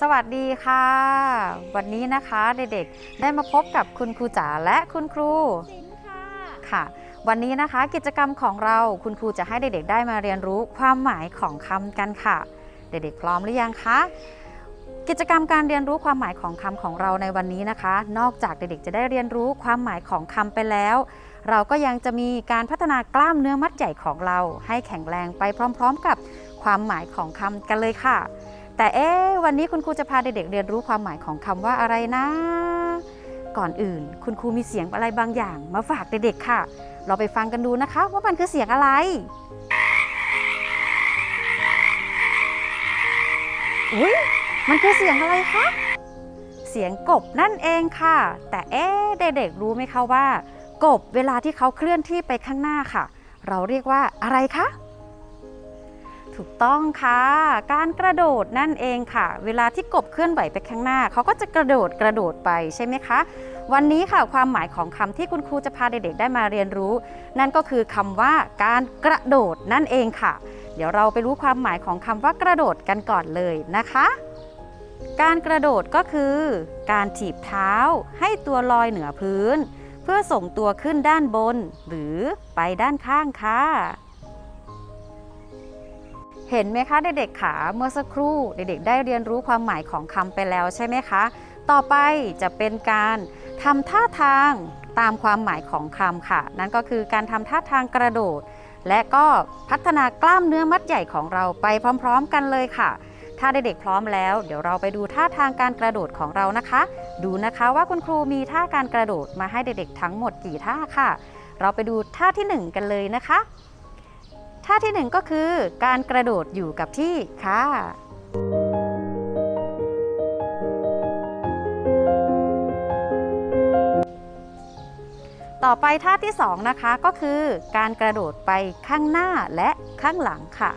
สวัสดีค่ะ วันนี้นะคะเด็กๆได้มาพบกับคุณครูจ๋าและคุณครูค่ะค่ะ วันนี้นะคะกิจกรรมของเราคุณครูจะให้เด็กๆได้มาเรียนรู้ความหมายของคำกันค่ะ เด็กๆพร้อมหรือยังคะกิจกรรมการเรียนรู้ความหมายของคำของเราในวันนี้นะคะ นอกจากเด็กๆจะได้เรียนรู้ความหมายของคำไปแล้ว เราก็ยังจะมีการพัฒนากล้ามเนื้อมัดใหญ่ของเรา ให้แข็งแรงไปพร้อม ๆ กับความหมายของคำกันเลยค่ะ แต่เอ๊วันนี้คุณครูจะพาเด็กๆเรียนรู้ความหมายของคำว่าอะไรนะ ก่อนอื่น คุณครูมีเสียงอะไรบางอย่าง มาฝากเด็กๆค่ะ เราไปฟังกันดูนะคะ ว่ามันคือเสียงอะไรอุ้ยมันคือเสียงอะไรคะเสียงกบนั่นเองค่ะ แต่เอ๊เด็กๆรู้ไหมคะว่า กบเวลาที่เขาเคลื่อนที่ไปข้างหน้าค่ะ เราเรียกว่าอะไรคะ ถูกต้องค่ะ การกระโดดนั่นเองค่ะ เวลาที่กบเคลื่อนไหวไปข้างหน้า เขาก็จะกระโดดกระโดดไปใช่ไหมคะ วันนี้ค่ะความหมายของคำที่คุณครูจะพาเด็กๆได้มาเรียนรู้ นั่นก็คือคำว่าการกระโดดนั่นเองค่ะ เดี๋ยวเราไปรู้ความหมายของคำว่ากระโดดกันก่อนเลยนะคะ การกระโดดก็คือ การถีบเท้า ให้ตัวลอยเหนือพื้น เพื่อส่งตัวขึ้นด้านบน หรือไปด้านข้างค่ะ เห็นไหมคะเด็กๆขาเมื่อสักครู่เด็กๆ ได้เรียนรู้ความหมายของคำไปแล้วใช่ไหมคะ ต่อไปจะเป็นการทำท่าทางตามความหมายของคำค่ะ นั่นก็คือการทำท่าทางกระโดด และก็พัฒนากล้ามเนื้อมัดใหญ่ของเราไปพร้อม ๆ กันเลยค่ะ ถ้าเด็กๆพร้อมแล้ว เดี๋ยวเราไปดูท่าทางการกระโดดของเรานะคะ ดูนะคะว่าคุณครูมีท่าการกระโดดมาให้เด็กๆทั้งหมดกี่ท่าค่ะ เราไปดูท่าที่หนึ่งกันเลยนะคะ ท่าที่หนึ่งก็คือการกระโดดอยู่กับที่ค่ะ ต่อไปท่าที่สองนะคะก็คือการกระโดดไปข้างหน้าและข้างหลังค่ะ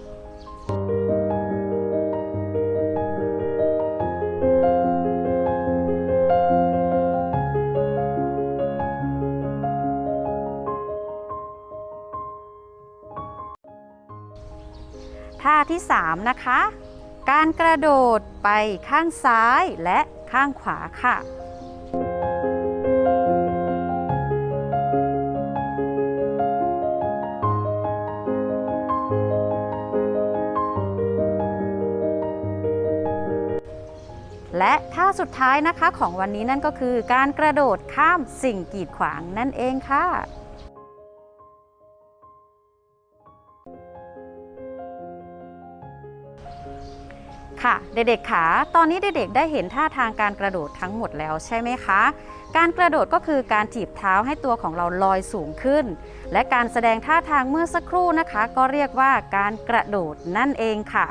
ท่าที่ 3 นะคะ การกระโดดไปข้างซ้ายและข้างขวาค่ะ และท่าสุดท้ายนะคะของวันนี้นั่นก็คือการกระโดดข้ามสิ่งกีดขวางนั่นเองค่ะ ค่ะเด็กๆขาตอนนี้เด็กๆได้เห็นท่าทางการกระโดดทั้งหมดแล้วใช่ไหมคะ การกระโดดก็คือการถีบเท้าให้ตัวของเราลอยสูงขึ้น และการแสดงท่าทางเมื่อสักครู่นะคะ ก็เรียกว่าการกระโดดนั่นเองค่ะ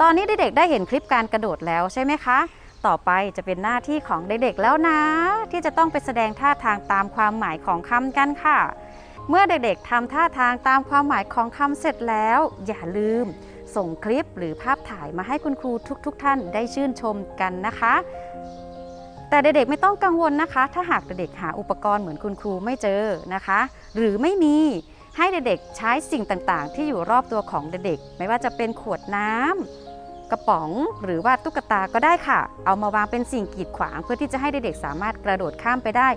ตอนนี้เด็กๆได้เห็นคลิปการกระโดดแล้วใช่ไหมคะ ต่อไปจะเป็นหน้าที่ของเด็กๆแล้วนะ ที่จะต้องไปแสดงท่าทางตามความหมายของคำกันค่ะ เมื่อเด็กๆทำท่าทางตามความหมายของคำเสร็จแล้ว อย่าลืม ส่งคลิปหรือภาพถ่ายมาให้คุณครูทุกๆทท่านได้ชื่นชมกันนะคะ แต่เด็กๆไม่ต้องกังวลนะคะ ถ้าหากเด็กๆหาอุปกรณ์เหมือนคุณครูไม่เจอนะคะ หรือไม่มีให้เด็กๆใช้สิ่งต่างๆ ที่อยู่รอบตัวของเด็กๆ ไม่ว่าจะเป็นขวดน้ำกระป๋องหรือว่าตุ๊กตาก็ได้ค่ะ เอามาวางเป็นสิ่งกีดขวางเพื่อที่จะให้เด็กๆสามารถกระโดดข้ามไปได้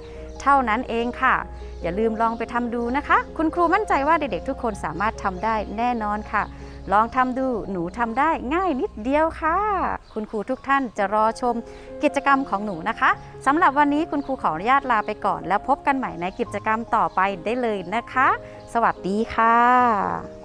เท่านั้นเองค่ะ อย่าลืมลองไปทำดูนะคะ คุณครูมั่นใจว่าเด็กๆทุกคนสามารถทำได้แน่นอนค่ะ ลองทำดูหนูทำได้ง่ายนิดเดียวค่ะ คุณครูทุกท่านจะรอชมกิจกรรมของหนูนะคะสำหรับวันนี้คุณครูขออนุญาตลาไปก่อน แล้วพบกันใหม่ในกิจกรรมต่อไปได้เลยนะคะ สวัสดีค่ะ